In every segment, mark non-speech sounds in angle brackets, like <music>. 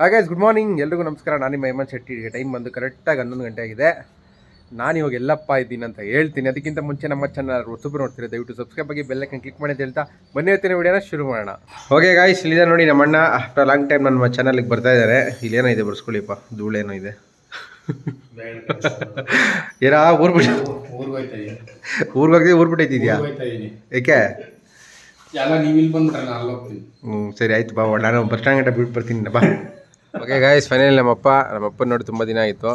ಹಾಗೆ good morning ಎಲ್ರಿಗೂ ನಮಸ್ಕಾರ. ನಾನು ನಿಮ್ಮ ಹೇಮಂತ್ ಶೆಟ್ಟಿ. ಈಗ ಟೈಮ್ ಬಂದು ಕರೆಕ್ಟಾಗಿ ಹನ್ನೊಂದು ಗಂಟೆ ಆಗಿದೆ. ನಾನು ಇವಾಗ ಎಲ್ಲಪ್ಪ ಇದ್ದೀನಿ ಅಂತ ಹೇಳ್ತೀನಿ. ಅದಕ್ಕಿಂತ ಮುಂಚೆ ನಮ್ಮ ಚಾನಲ್ ಹೊಸಬ್ರು ನೋಡ್ತೀರಿ ದಯವಿಟ್ಟು ಸಬ್ಸ್ಕ್ರೈಬ್ ಆಗಿ ಬೆಲ್ಲೈಕನ್ ಕ್ಲಿಕ್ ಮಾಡಿ ಅಂತ ಹೇಳ್ತಾ ಬನ್ನಿ ಹೇಳ್ತೀನಿ ವಿಡಿಯೋನ ಶುರು ಮಾಡೋಣ. ಓಕೆ ಗಾಯ್ಸ್ ಇಲ್ಲಿದೆ ನೋಡಿ ನಮ್ಮ ಅಣ್ಣ. ಆಫ್ಟರ್ ಲಾಂಗ್ ಟೈಮ್ ನಮ್ಮ ಚಾನಲ್ಗೆ ಬರ್ತಾ ಇದ್ದಾರೆ ಇಲ್ಲೇನೋ ಇದೆ ಬರ್ಸ್ಕೊಳ್ಳಿಪ್ಪ. ಧೂಳೇನೋ ಇದೆ. ಏರಾ ಊರ್ ಬಿಟ್ಟು ಊರ್ಗ್ ಹೋಯ್ತಾ ಇದೀನಿ. ಊರ್ಗೆ ಹೋಗಿದೆ ಊರ್ ಬಿಟ್ಟೈತಿದ್ಯಾ. ಏಕೆ ಹ್ಞೂ ಸರಿ ಆಯ್ತು ಬಾ ನಾನು ಬಸ್ ಸ್ಟ್ಯಾಂಡ್ ಗಂಟೆ ಬಿಟ್ಟು ಬರ್ತೀನಿ ಬಾ. ಓಕೆ ಗಾಯ್ಸ್ ಫೈನಲ್ ನಮ್ಮಪ್ಪ ನಮ್ಮಪ್ಪ ನೋಡಿ ತುಂಬ ದಿನ ಆಯಿತು.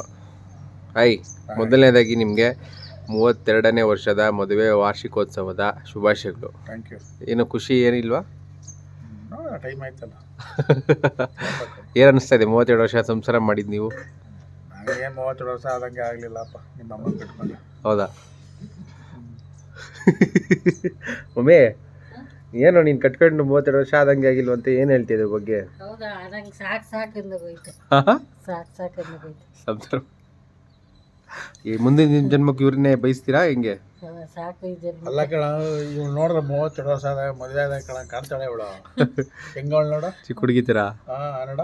ಹೈ ಮೊದಲನೇದಾಗಿ ನಿಮಗೆ ಮೂವತ್ತೆರಡನೇ ವರ್ಷದ ಮದುವೆ ವಾರ್ಷಿಕೋತ್ಸವದ ಶುಭಾಶಯಗಳು. ಥ್ಯಾಂಕ್ ಯು ಏನು ಖುಷಿ ಏನಿಲ್ವಾ ಟೈಮ್ ಆಯ್ತಲ್ಲ. <laughs> ಏನು ಇದೆ ಮೂವತ್ತೆರಡು ವರ್ಷ ಸಂಸಾರ ಮಾಡಿದ್ದು ನೀವು? ಏನು ಮೂವತ್ತೆರಡು ವರ್ಷ ಆದಂಗೆ ಆಗಲಿಲ್ಲಪ್ಪ ನಿಮ್ಮ ಅಮ್ಮ ಹೌದಾ? <laughs> ಒಮ್ಮೆ ಏನು ನೀನು ಕಟ್ಕೊಂಡು ಮೂವತ್ತೆರಡು ವರ್ಷ ಆದಂಗೆ ಆಗಿಲ್ಲ ಅಂತ ಏನು ಹೇಳ್ತಿದ್ರು ಬಗ್ಗೆ? ಹೌದಾ? ನಂಗೆ ಸಾಕು ಸಾಕಿಂದ ಹೋಯ್ತು. ಸಾಕು ಸಾಕಿಂದ ಹೋಯ್ತು. ಸಂಸಾರ ಈ ಮುಂದಿನ ಜನ್ಮಕ್ಕೆ ಇವ್ರನ್ನೇ ಬಯಸ್ತೀರಾ ಹೆಂಗೆ? ಹಾ, ಸಾಕು ಈ ಜನ್ಮ ಅಲ್ಲ ಕಣ ಇವ್ಳು ನೋಡ್ರೆ ಮೂವತ್ತೆರಡು ವರ್ಷ ಆದಾಗ ಮದುವೆ ಆದಾಗ ಕಣ ಕಾಣ್ತಾಳೆ ಇವಳು. ಹೆಂಗವಳು ನೋಡು? ಚಿಕ್ಕ ಹುಡುಗಿತೀರಾ ಹಾ ಹಾಂ ನೋಡ.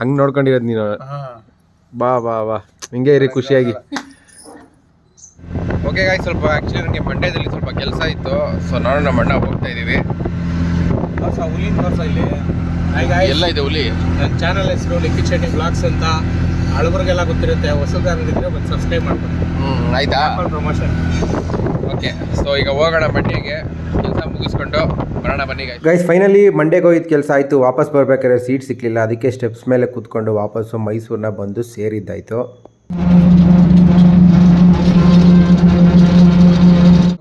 ಹಂಗೆ ನೋಡ್ಕೊಂಡಿರೋದು ನೀನು? ಹಾಂ. ಬಾ ಬಾ ಬಾ. ಹಿಂಗೆ ಇರಿ ಖುಷಿಯಾಗಿ. ಓಕೆ ಗಾಯ್ ಸ್ವಲ್ಪ ಆ್ಯಕ್ಚುಲಿ ನನಗೆ ಮಂಡ್ಯದಲ್ಲಿ ಸ್ವಲ್ಪ ಕೆಲಸ ಇತ್ತು. ಸೊ ನಾನು ನಮ್ಮ ಅಣ್ಣ ಹೋಗ್ತಾ ಇದ್ದೀವಿ. ಹೊಸ ಹುಲಿನ ಹೊಸ ಇಲ್ಲಿ ಎಲ್ಲ ಇದೆ ಹುಲಿ? ನನ್ನ ಚಾನಲ್ ಹೆಸರು ಲಿಕ್ಕಿ ಚಟ್ನಿ ಬ್ಲಾಗ್ಸ್ ಅಂತ. ಹಳಬರಿಗೆಲ್ಲ ಗೊತ್ತಿರುತ್ತೆ. ಹೊಸದಾಗಿದ್ರೆ ಒಂದು ಸಬ್ಸ್ಕ್ರೈಬ್ ಮಾಡ್ಕೊಂಡು ಹ್ಞೂ ಆಯ್ತಾ? ಪ್ರಮೋಷನ್ ಓಕೆ ಸೊ ಈಗ ಹೋಗೋಣ ಮಂಡ್ಯಗೆ ಕೆಲಸ ಮುಗಿಸ್ಕೊಂಡು ಬರೋಣ ಬನ್ನಿ ಗೈಸ್ ಫೈನಲಿ ಮಂಡ್ಯಗೆ ಹೋಗಿದ್ದು ಕೆಲಸ ಆಯಿತು. ವಾಪಸ್ ಬರಬೇಕಾದ್ರೆ ಸೀಟ್ ಸಿಕ್ಕಲಿಲ್ಲ ಅದಕ್ಕೆ ಸ್ಟೆಪ್ಸ್ ಮೇಲೆ ಕೂತ್ಕೊಂಡು ವಾಪಸ್ಸು ಮೈಸೂರನ್ನ ಬಂದು ಸೇರಿದ್ದಾಯಿತು.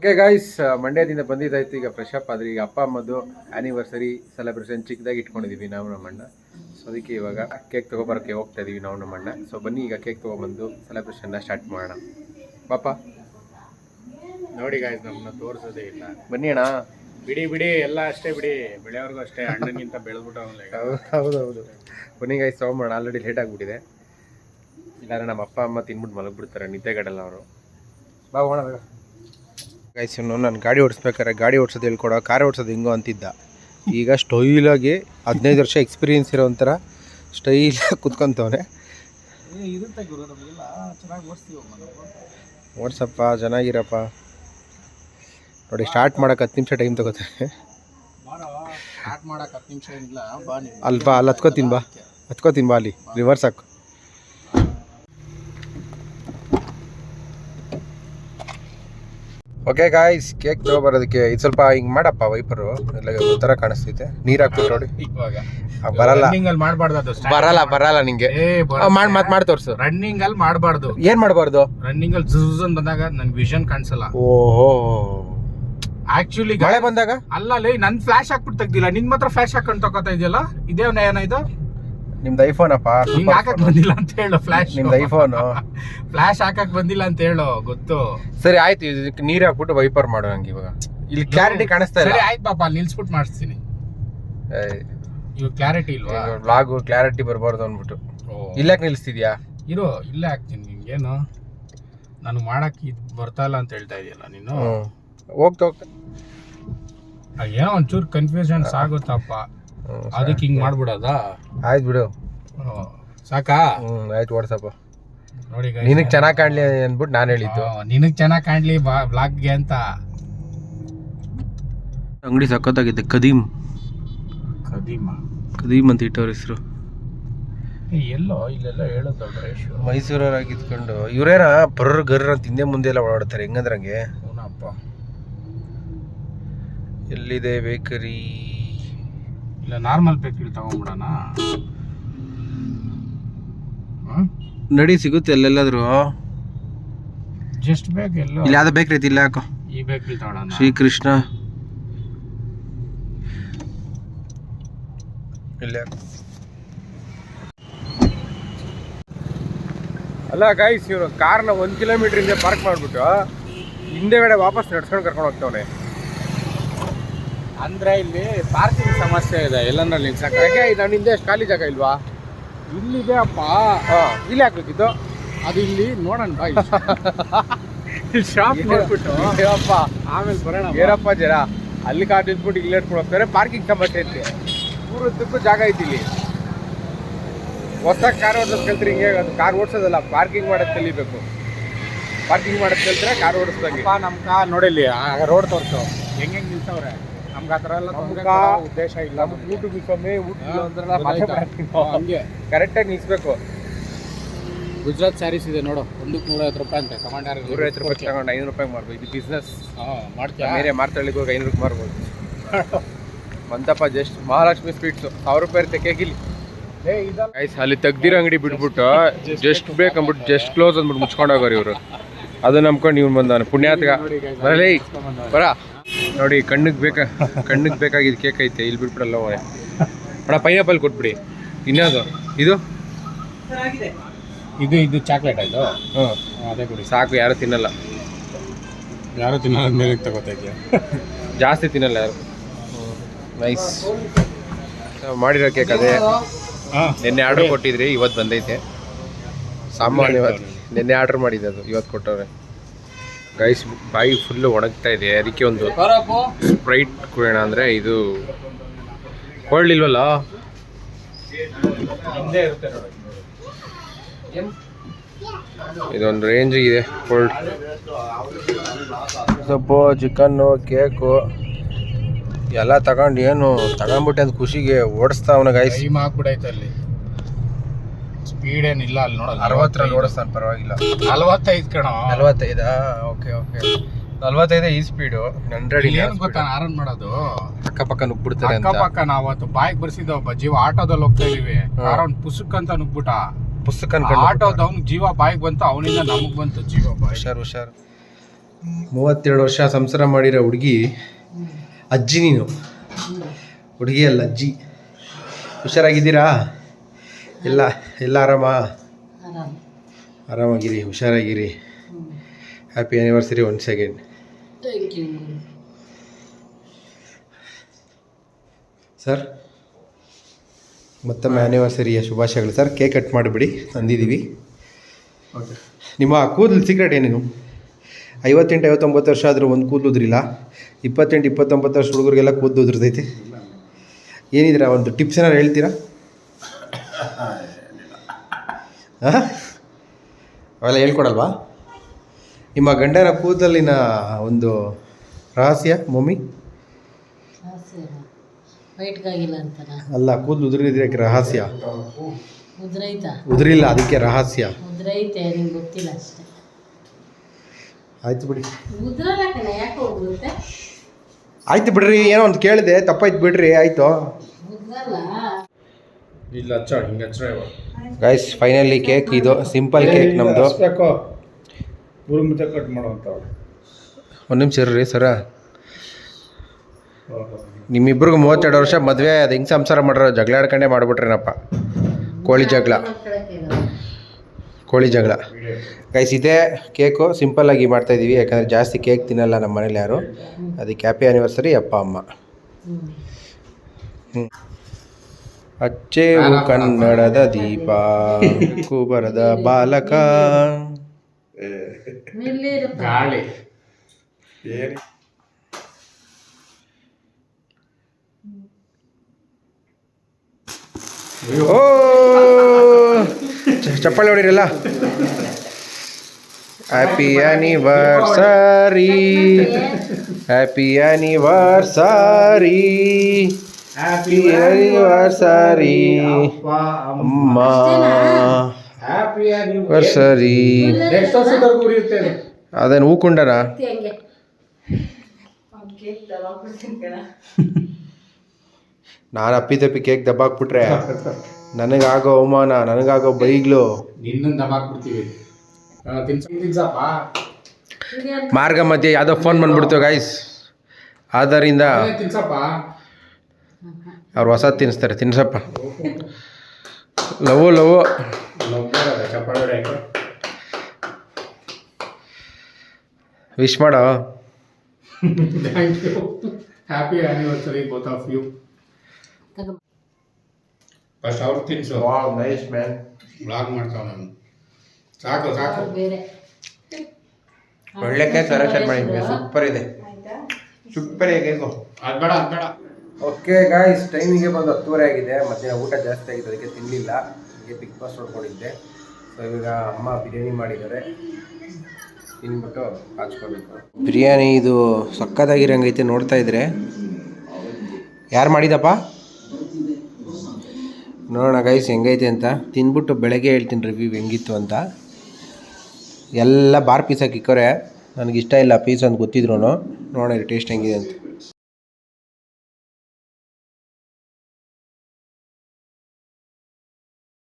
ಓಕೆ ಗಾಯ್ಸ್ ಮಂಡ್ಯದಿಂದ ಬಂದಿದ್ದಾಯ್ತು ಈಗ ಫ್ರೆಶ್ ಅಪ್ ಆದ್ರೆ ಈಗ ಅಪ್ಪ ಅಮ್ಮದು ಆ್ಯನಿವರ್ಸರಿ ಸೆಲೆಬ್ರೇಷನ್ ಚಿಕ್ಕದಾಗಿ ಇಟ್ಕೊಂಡಿದ್ದೀವಿ ನಾವು ನಮ್ಮ ಅಣ್ಣ. ಸೊ ಅದಕ್ಕೆ ಇವಾಗ ಕೇಕ್ ತೊಗೊಬರೋಕ್ಕೆ ಹೋಗ್ತಾ ಇದೀವಿ ನಾವು ನಮ್ಮ ಅಣ್ಣ. ಸೊ ಬನ್ನಿ ಈಗ ಕೇಕ್ ತೊಗೊಬಂದು ಸೆಲೆಬ್ರೇಷನ್ನ ಸ್ಟಾರ್ಟ್ ಮಾಡೋಣ. ಪಾಪ ನೋಡಿ ಗಾಯ್ಸ್ ನಮ್ಮನ್ನ ತೋರಿಸೋದೇ ಇಲ್ಲ. ಬನ್ನಿ ಅಣ್ಣ. ಬಿಡಿ ಬಿಡಿ ಎಲ್ಲ ಅಷ್ಟೇ ಬಿಡಿ. ಬೆಳೆಯವ್ರಿಗೂ ಅಷ್ಟೇ ಅಣ್ಣನಿಂತ ಬೆಳೆದ್ಬಿಟ್ಟು ಹೌದು ಹೌದು ಬನ್ನಿ ಗಾಯ್ಸ್ ಮಾಡೋಣ. ಆಲ್ರೆಡಿ ಲೇಟ್ ಆಗಿಬಿಟ್ಟಿದೆ. ಇಲ್ಲಾಂದ್ರೆ ನಮ್ಮ ಅಪ್ಪ ಅಮ್ಮ ತಿನ್ಬಿಟ್ಟು ಮಲಗಿಬಿಡ್ತಾರೆ ನಿದ್ದೆಗಡಲ್ಲ ಅವರು. ಬಾ ಹೋಗೋಣ. ಗೈಸ್ ಇವನು ನಾನು ಗಾಡಿ ಓಡಿಸ್ಬೇಕಾದ್ರೆ ಗಾಡಿ ಓಡಿಸೋದು ಹೇಳ್ಕೊಡೋ ಕಾರ್ ಓಡಿಸೋದು ಹೆಂಗೋ ಅಂತಿದ್ದ. ಈಗ ಸ್ಟೈಲಾಗಿ ಹದಿನೈದು ವರ್ಷ ಎಕ್ಸ್ಪೀರಿಯನ್ಸ್ ಇರೋ ಒಂಥರ ಸ್ಟೈಲಾಗಿ ಕುತ್ಕೊಂತವನೆ. ಓಡಿಸಪ್ಪ ಚೆನ್ನಾಗಿರಪ್ಪ. ನೋಡಿ ಸ್ಟಾರ್ಟ್ ಮಾಡೋಕೆ ಹತ್ತು ನಿಮಿಷ ಟೈಮ್ ತಗೋತಾರೆ ಬಾ ಅಲ್ಲಿ ಹತ್ಕೋತೀನಿ ಬಾ. ಹತ್ಕೋತೀನಿ ಬಾ ಅಲ್ಲಿ ರಿವರ್ಸ್ ಹಾಕು. ಓಕೆ ಗಾಯ್ಸ್ ಕೇಕ್ ತಗೊಬರೋದಕ್ಕೆ ಇದು ಸ್ವಲ್ಪ ಹಿಂಗೆ ಮಾಡಪ್ಪ ವೈಪರು ಎಲ್ಲ ಒಂಥರ ಕಾಣಿಸ್ತೈತೆ ನೀರು ಹಾಕ್ಬಿಟ್ಟು ನೋಡಿ. ಬರಲ್ಲ. ಮಾಡಬಾರ್ದು ಅದು ಬರಲ್ಲ ಬರಲ್ಲ ನಿಂಗೆ. ಏ ಮಾಡಿ ಮಾತು ಮಾಡಿ ತೋರಿಸು ರನ್ನಿಂಗ್ ಅಲ್ಲಿ ಮಾಡಬಾರ್ದು. ಏನು ಮಾಡಬಾರ್ದು? ರನ್ನಿಂಗ್ ಅಲ್ಲಿ ಝುಝ್ ಅಂತ ಬಂದಾಗ ನನ್ಗೆ ವಿಷನ್ ಕಾಣಿಸಲ್ಲ. ಓಹೋ. ಆಕ್ಚುಲಿ ಮಳೆ ಬಂದಾಗ? ಅಲ್ಲ ಲೇ ನನ್ ಫ್ಲಾಶ್ ಹಾಕ್ಬಿಟ್ಟು ತೆಗ್ದಿಲ್ಲ. ನಿನ್ ಮಾತ್ರ ಫ್ಲಾಶ್ ಹಾಕೊಂಡು ತಗೋತಾ ಇದೆಯಲ್ಲ? ಇದೇ ಏನಾಯ್ತು ನಿಮ್ದು ಐಫೋನ್ ಅಪ್ಪ? ಹಿಂಗ್ ಹಾಕಕ್ ಬಂದಿಲ್ಲ ಅಂತ ಹೇಳು ಫ್ಲಾಶ್ ನಿಮ್ದು ಐಫೋನ್ ಫ್ಲಾಶ್ ಹಾಕಕ್ ಬಂದಿಲ್ಲ ಅಂತ ಹೇಳು ಗೊತ್ತು. ಸರಿ ಆಯ್ತು ಇದಕ್ಕೆ ನೀರು ಹಾಕ್ಬಿಟ್ಟು ವೈಪರ್ ಮಾಡೋ ಹಂಗೆ ಇವಾಗ. ಇಲ್ಲಿ ಕ್ಲಾರಿಟಿ ಕಾಣಿಸ್ತಾ ಸರಿ ಇಲ್ಲ ಆಯ್ತು ಪಾಪ ಅಲ್ಲಿ ನಿಲ್ಸ್ಬಿಟ್ಟು ಮಾಡಿಸ್ತೀನಿ. ಇವಾಗ ಕ್ಲಾರಿಟಿ ಇಲ್ವಾ? ವ್ಲಾಗು ಕ್ಲಾರಿಟಿ ಬರಬಾರ್ದು ಅಂದ್ಬಿಟ್ಟು. ಇಲ್ಲಕ್ಕೆ ನಿಲ್ಲಿಸ್ತಿದ್ಯಾ ಇರೋ ಇಲ್ಲೇ ಹಾಕ್ತೀನಿ ನಿಮ್ಗೇನು ನಾನು ಮಾಡಕ್ ಇದು ಬರ್ತಾ ಇಲ್ಲ ಅಂತ ಹೇಳ್ತಾ ಇದೆಯಲ್ಲ ನೀನು? ಹೋಗ್ತಾ ಹೋಗ್ತಾ. ಏನೋ ಒಂಚೂರು ಕನ್ಫ್ಯೂಷನ್ಸ್ ಆಗುತ್ತಪ್ಪ. ಅದಕ್ಕೆ ಹಿಂಗೆ ಮಾಡ್ಬಿಡೋದಾ? ಆಯ್ತು ಬಿಡು. ಸಾಕಾ? ಹ್ಞೂ ಆಯ್ತು ವಾಟ್ಸಪ್ಪ ನೋಡಿ. ನಿನಗೆ ಚೆನ್ನಾಗಿ ಕಾಣಲಿ ಅಂದ್ಬಿಟ್ಟು ನಾನು ಹೇಳಿದ್ದು. ನಿನಗೆ ಚೆನ್ನಾಗಿ ಕಾಣಲಿ ಬಾ ಬ್ಲಾಗ್ಗೆ ಅಂತ. ಅಂಗಡಿ ಸಖತ್ತಾಗಿದೆ ಕದೀಮ್. ಕದೀಮ. ಕದೀಮ್ ಅಂತ ಇಟ್ಟವ್ರ ಹೆಸರು. ಏ, ಎಲ್ಲೋ ಇಲ್ಲೆಲ್ಲ ಹೇಳೋದು ಮೈಸೂರವ್ರಾಗಿ ಮೈಸೂರವರಾಗಿ ಇದ್ಕೊಂಡು ಇವರೇನ? ಪರ್ರ ಗರ್ರ ಅಂತ ಹಿಂದೆ ಮುಂದೆ ಎಲ್ಲ ಓಡಾಡ್ತಾರೆ ಹೆಂಗಂದ್ರಂಗೆ ಅವನಪ್ಪ ಎಲ್ಲಿದೆ ಬೇಕರಿ? ಇಲ್ಲ ನಾರ್ಮಲ್ ಬೇಕರಿ ತಗೊಂಡ್ಬಿಡೋಣ. ನಡಿ ಸಿಗುತ್ತೆ ಎಲ್ಲೆಲ್ಲಾದ್ರು. ಜಸ್ಟ್ ಬೇಕು ಎಲ್ಲೋ. ಇಲ್ಲಿ ಯಾವ್ದು ಬೇಕ್ರಿ ಐತಿ ಇಲ್ಲ ಯಾಕೋ ಈ ಬೇಕರಿ ತಗೊಳ್ಳೋಣ ಶ್ರೀಕೃಷ್ಣ. ಇಲ್ಲ ಅಲ್ಲ ಗಾಯ್ಸ್ ಇವರು ಕಾರ್ನ ಒಂದು ಕಿಲೋಮೀಟರ್ ಹಿಂದೆ ಪಾರ್ಕ್ ಮಾಡಿಬಿಟ್ಟು ಹಿಂದೆಗಡೆ ವಾಪಸ್ ನಡ್ಸ್ಕೊಂಡು ಕರ್ಕೊಂಡು ಹೋಗ್ತವನೆ. ಅಂದ್ರೆ ಇಲ್ಲಿ ಪಾರ್ಕಿಂಗ್ ಸಮಸ್ಯೆ ಇದೆ ಎಲ್ಲಂದ್ರೆ ನಿಂದೆ ಯಾಕೆ ನಾನು ಹಿಂದೆ ಅಷ್ಟು ಖಾಲಿ ಜಾಗ ಇಲ್ವಾ? ಇಲ್ಲಿದೆ ಅಪ್ಪ. ಇಲ್ಲಿ ಹಾಕ್ಬೇಕಿತ್ತು ಅದು ಇಲ್ಲಿ ನೋಡೋಣ ಬಾ ಶಾಪ್ <laughs> ನೋಡ್ಬಿಟ್ಟು. ಏನಪ್ಪ ಆಮೇಲೆ ಬರೋಣ. ಏನಪ್ಪ ಜರ. ಅಲ್ಲಿ ಕಾರ್ ನಿಂತ್ಬಿಟ್ಟು ಇಲ್ಲಿ ಇಟ್ಕೊಳ್ತಾರೆ ಪಾರ್ಕಿಂಗ್ ಸಮಸ್ಯೆ ಐತೆ. ಮೂರು ಜಾಗ ಐತಿ ಇಲ್ಲಿ. ಹೊಸ ಕಾರ್ ಓಡಿಸೋದು ಕಲ್ತ್ರಿ ಹಿಂಗೆ ಅದು ಕಾರ್ ಓಡಿಸೋದಲ್ಲ ಪಾರ್ಕಿಂಗ್ ಮಾಡೋದು ಕಲಿಬೇಕು. ಪಾರ್ಕಿಂಗ್ ಮಾಡೋದು ಕಲ್ತ್ರೆ ಕಾರ್ ಓಡಿಸ್ದಂಗೆ. ಅಪ್ಪ ಕಾರ್ ನೋಡಿಲ್ಲಿ ರೋಡ್ ತೋರ್ಸು. ಹೆಂಗೆ ಹೆಂಗ್ ನಿಲ್ಸವ್ರೆ? ನಮ್ಗೆ ಆ ಥರ ಎಲ್ಲ ಉದ್ದೇಶ ಇಲ್ಲ ಊಟ ಊಟ? ಹಂಗೆ. ಕರೆಕ್ಟಾಗಿ ನಿಲ್ಸ್ಬೇಕು. ಗುಜರಾತ್ ಸ್ಯಾರೀಸ್ ಇದೆ ನೋಡು ಒಂದಕ್ಕೆ ನೂರೈವತ್ತು ರೂಪಾಯಿ ಅಂತ ಕಮಾಂಡರ್ ನೂರೈವತ್ತು ರೂಪಾಯಿ ತಗೊಂಡು ಐನೂರು ರೂಪಾಯಿ ಮಾಡ್ಬೋದು. ಇದು ಬಿಸ್ನೆಸ್ ಮಾಡ್ತೀವಿ ಬೇರೆ ಮಾರ್ತಳ್ಳಿಗೆ ಹೋಗಿ ಐನೂರಕ್ಕೆ ಮಾರ್ಬೋದು ಮಂತಪ್ಪ ಜಸ್ಟ್ ಮಹಾಲಕ್ಷ್ಮಿ ಸ್ವೀಟ್ಸು ಸಾವಿರ ರೂಪಾಯಿ ಇರುತ್ತೆ ಕೇಕಿಲಿ ಗೈಸ್ ಅಲ್ಲಿ ತೆಗ್ದಿರೋ ಅಂಗಡಿ ಬಿಟ್ಬಿಟ್ಟು ಜಸ್ಟ್ ಬೇಕಂದ್ಬಿಟ್ಟು ಜಸ್ಟ್ ಕ್ಲೋಸ್ ಅಂದ್ಬಿಟ್ಟು ಮುಚ್ಕೊಂಡು ಹೋಗೋರು ಇವರು. ಅದು ನಂಬ್ಕೊಂಡು ಇವ್ನು ಬಂದವನು. ಪುಣ್ಯಾತ್ಗ. ಬರಲೇ. ಬರ. ನೋಡಿ ಕಣ್ಣಿಗೆ ಬೇಕಾ ಕಣ್ಣಿಗೆ ಬೇಕಾಗಿದ್ದು ಕೇಕ್ ಐತೆ ಇಲ್ಲಿ ಬಿಟ್ಬಿಡಲ್ಲ ಹೋಯ್ ಅಣ್ಣ ಪೈನಾಪಲ್ ಕೊಟ್ಬಿಡಿ. ಇನ್ಯಾವುದು? ಇದು? ಇದು ಇದು ಚಾಕ್ಲೇಟ್ ಆಯಿತು? ಹ್ಞೂ ಅದೇ ಕೊಡಿ. ಸಾಕು ಯಾರು ತಿನ್ನಲ್ಲ. ಯಾರು ತಿನ್ನಲ್ಲ ಮೇಲೆ ತಗೋತಾ ಇದೆಯಾ? ಜಾಸ್ತಿ ತಿನ್ನಲ್ಲ ಯಾರು. ನೈಸ್. ಮಾಡಿರೋ ಕೇಕ್ ಅದೇ. ಹಾಂ. ನಿನ್ನೆ ಆರ್ಡರ್ ಕೊಟ್ಟಿದ್ರಿ ಇವತ್ತು ಬಂದೈತೆ. ಸಾಮಾನ್ಯವಾಗಿ ನಿನ್ನೆ ಆರ್ಡರ್ ಮಾಡಿದ್ದೆ ಅದು ಇವತ್ತು ಕೊಟ್ಟವ್ರೆ. ಗೈಸ್ ಬಾಯಿ ಫುಲ್ಲು ಒಣಗ್ತಾ ಇದೆ. ಅದಕ್ಕೆ ಒಂದು ಸ್ಪ್ರೈಟ್ ಕುಡಿಯೋಣ ಅಂದರೆ ಇದು ಕೋಲ್ಡ್ ಇಲ್ವಲ್ಲ? ಇದೊಂದು ರೇಂಜ್ ಇದೆ ಕೋಲ್ಡ್ ಸೊಪ್ಪು ಚಿಕನ್ನು ಕೇಕು ಎಲ್ಲ ತಗೊಂಡು ಏನು ತಗೊಂಡ್ಬಿಟ್ಟೆ ಅಂತ ಖುಷಿಗೆ ಓಡಿಸ್ತಾವನ ಗೈಸ್ ಟೈಮ್ ಹಾಕ್ಬಿಡೈತೆ ಅಲ್ಲಿ. ಸ್ಪೀಡ್ ಏನಿಲ್ಲ ಅಲ್ಲಿ ನೋಡೋದು. ಅರವತ್ತರಲ್ಲಿ ಓಡಿಸ್ತಾನೆ ಪರವಾಗಿಲ್ಲ. ನಲ್ವತ್ತೈದು ಕಣ. ನಲ್ವತ್ತೈದಾ ಓಕೆ ಓಕೆ ನಲ್ವತ್ತೈದೇ ಈ ಸ್ಪೀಡು ಹಂಡ್ರೆಡ್ ಏನು ಗೊತ್ತಾ ಆರನ್ ಮಾಡೋದು? ಅಕ್ಕಪಕ್ಕ ನುಗ್ಬಿಡ್ತಾರೆ ಅಕ್ಕಪಕ್ಕ ನಾವು ಅವತ್ತು ಬಾಯಿಗೆ ಬರ್ಸಿದ್ದ ಒಬ್ಬ ಜೀವ ಆಟೋದಲ್ಲಿ ಹೋಗ್ತಾ ಇದೀವಿ. ಆರನ್ ಪುಸ್ತಕ ಅಂತ ನುಗ್ಬಿಟ್ಟ. ಪುಸ್ತಕ ಆಟೋದ ಅವ್ನ ಜೀವ ಬಾಯಿಗೆ ಬಂತು ಅವನಿಂದ ನಮಗ್ ಬಂತು ಜೀವ ಬಾಯಿ ಹುಷಾರ್ ಹುಷಾರ್. ಮೂವತ್ತೆರಡು ವರ್ಷ ಸಂಸಾರ ಮಾಡಿರೋ ಹುಡುಗಿ ಅಜ್ಜಿ ನೀನು. ಹುಡುಗಿ ಅಲ್ಲ ಅಜ್ಜಿ. ಹುಷಾರಾಗಿದ್ದೀರಾ? ಎಲ್ಲ ಎಲ್ಲ ಆರಾಮ? ಆರಾಮ್. ಆರಾಮಾಗಿರಿ ಹುಷಾರಾಗಿರಿ. Happy anniversary one second sir ಮತ್ತೊಮ್ಮೆ ಆ್ಯನಿವರ್ಸರಿಯ ಶುಭಾಶಯಗಳು. ಸರ್ ಕೇಕ್ ಕಟ್ ಮಾಡಿಬಿಡಿ ತಂದಿದ್ದೀವಿ. ನಿಮ್ಮ ಕೂದಲು ಸೀಕ್ರೆಟ್ ಏನೇನು ಐವತ್ತೆಂಟು ಐವತ್ತೊಂಬತ್ತು ವರ್ಷ ಆದರೂ ಒಂದು ಕೂದಲು ಉದ್ರಿಲ್ಲ. ಇಪ್ಪತ್ತೆಂಟು ಇಪ್ಪತ್ತೊಂಬತ್ತು ವರ್ಷ ಹುಡುಗರಿಗೆಲ್ಲ ಕೂದಲು ಉದುರ್ತೈತೆ. ಏನಿದ್ದೀರಾ ಒಂದು ಟಿಪ್ಸ್ ಏನಾರು ಹೇಳ್ತೀರಾ ಹಾಂ ಅವೆಲ್ಲ ಹೇಳ್ಕೊಡಲ್ವಾ? ನಿಮ್ಮ ಗಂಡನ ಕೂದಲಿನ ಒಂದು ರಹಸ್ಯ ಮಮ್ಮಿ? ವೈಟ್ಗಾಗಿಲ್ಲ ಅಲ್ಲ ಕೂದಲು ಉದುರಿದ್ರಕ್ಕೆ ರಹಸ್ಯ? ಉದ್ರೈತಾ? ಉದುರಿಲ್ಲ ಅದಕ್ಕೆ ರಹಸ್ಯ. ಉದ್ರೈತೆ ಗೊತ್ತಿಲ್ಲ ಅಷ್ಟೇ. ಆಯ್ತು ಬಿಡಿ. ಉದ್ರಲ್ಲ ಕಣ ಯಾಕೆ ಉದುರುತ್ತೆ? ಆಯ್ತು ಬಿಡ್ರಿ ಏನೋ ಒಂದು ಕೇಳಿದೆ ತಪ್ಪಾಯ್ತು ಬಿಡ್ರಿ ಆಯಿತು. ಉದ್ರಲ್ಲ. ಇಲ್ಲ ಹಿಂಗೆ ಗೈಸ್ ಫೈನಲಿ ಕೇಕ್ ಇದು ಸಿಂಪಲ್ ಕೇಕ್ ನಮ್ಮದು ಬೇಕು ಊರು ಮುದ್ದೆ ಕಟ್ ಮಾಡುವಂತ ಒಂದು ನಿಮಿಷ ಇರ್ರಿ ಸರ. ನಿಮ್ಮಿಬ್ರಿಗೂ ಮೂವತ್ತೆರಡು ವರ್ಷ ಮದುವೆ ಅದು ಹಿಂಗೆ ಸಂಸಾರ ಮಾಡ್ರ ಜಗಳ ಆಡ್ಕೊಂಡೇ ಮಾಡ್ಬಿಟ್ರೇನಪ್ಪ. ಕೋಳಿ ಜಗಳ. ಕೋಳಿ ಜಗಳ. ಗೈಸ್ ಇದೇ ಕೇಕು ಸಿಂಪಲ್ಲಾಗಿ ಮಾಡ್ತಾಯಿದ್ದೀವಿ ಯಾಕಂದರೆ ಜಾಸ್ತಿ ಕೇಕ್ ತಿನ್ನಲ್ಲ ನಮ್ಮ ಮನೇಲಿ ಯಾರು. ಅದಕ್ಕೆ ಹ್ಯಾಪಿ ಆ್ಯನಿವರ್ಸರಿ ಅಪ್ಪ ಅಮ್ಮ. ಹ್ಞೂ ಅಚ್ಚೇವು ಕನ್ನಡದ ದೀಪ ಕುಬರದ ಬಾಲಕ ನಿಲ್ಲಿರಪ್ಪ ಗಾಳಿ ಓ ಚ- ಚಪ್ಪಾಳೆ ಹೊಡಿರಲ್ಲ happy anniversary happy anniversary happy anniversary ಅಮ್ಮ ಹ್ಯಾಪಿ ಆನಿವರ್ಸರಿ ನೆಕ್ಸ್ಟ್ ವರ್ಷದವರೆಗೂ ಉರಿಯುತ್ತೆ ಇದು. ಅದೇನು ಹೂಕುಂಡನ ನಾನು ಅಪ್ಪಿ ತಪ್ಪಿ ಕೇಕ್ ದಬ್ಬಾಕ್ಬಿಟ್ರೆ ನನಗಾಗೋ ಅವಮಾನ ನನಗಾಗೋ ಬೈಗ್ಲು. ನಿನ್ನನ್ನು ದಬಾಕ್ಬಿಡ್ತೀವಿ ತಿನ್ಸಪ್ಪ. ಮಾರ್ಗ ಮಧ್ಯೆ ಯಾವುದೋ ಫೋನ್ ಬಂದ್ಬಿಡ್ತು ಗಾಯ್ಸ್ ಆದ್ದರಿಂದ ತಿನ್ಸಪ್ಪ. ಅವ್ರು ಹೊಸ ತಿನ್ನಿಸ್ತಾರೆ ತಿನ್ಸಪ್ಪ. Love love. ವಿಶ್ ಮಾಡೋ. Thank you happy anniversary both of you first ಅವ್ರು ತಿನ್ಸು. ನೈಸ್ ಮ್ಯಾನ್ ಬ್ಲಾಗ್ ಮಾಡ್ತಾವ ನಾನು. ಸಾಕು ಸಾಕು. ಬೇರೆ. ಒಳ್ಳೆ ಕೇಕ್ ಸೆಲೆಕ್ಷನ್ ಮಾಡಿದ್ವಿ. ಸೂಪರ್ ಇದೆ. ಸೂಪರ್ ಇದೆ ಕೇಕು ಅದು ಬೇಡ ಅದು ಬೇಡ ಓಕೆ ಗಾಯ್ಸ್ ಟೈಮಿಗೆ ಬಂದು ಹತ್ತುವರೆ ಆಗಿದೆ. ಮಧ್ಯಾಹ್ನ ಊಟ ಜಾಸ್ತಿ ಆಗಿದೆ ಅದಕ್ಕೆ ತಿನ್ನಲಿಲ್ಲ ಹೀಗೆ ಬಿಗ್ ಬಾಸ್ ನೋಡ್ಕೊಂಡಿದ್ದೆ. ಸೊ ಇವಾಗ ಅಮ್ಮ ಬಿರಿಯಾನಿ ಮಾಡಿದ್ದಾರೆ. ತಿನ್ಬಿಟ್ಟು ಹಚ್ಕೋಬೇಕು ಬಿರಿಯಾನಿ ಇದು ಸಕ್ಕತ್ತಾಗಿರಂಗೈತೆ ನೋಡ್ತಾ ಇದ್ರೆ. ಯಾರು ಮಾಡಿದಪ್ಪ? ನೋಡೋಣ ಗೈಸ್ ಹೆಂಗೈತೆ ಅಂತ. ತಿನ್ಬಿಟ್ಟು ಬೆಳಗ್ಗೆ ಹೇಳ್ತೀನಿ ರಿವ್ಯೂ ಹೆಂಗಿತ್ತು ಅಂತ. ಎಲ್ಲ ಬಾರ್ ಪೀಸಾಗಿ ಇಕ್ಕೋರೆ. ನನಗೆ ಇಷ್ಟ ಇಲ್ಲ, ಪೀಸ್ ಅಂತ ಗೊತ್ತಿದ್ರು ನೋಡೋಣ ಟೇಸ್ಟ್ ಹೆಂಗಿದೆ ಅಂತ.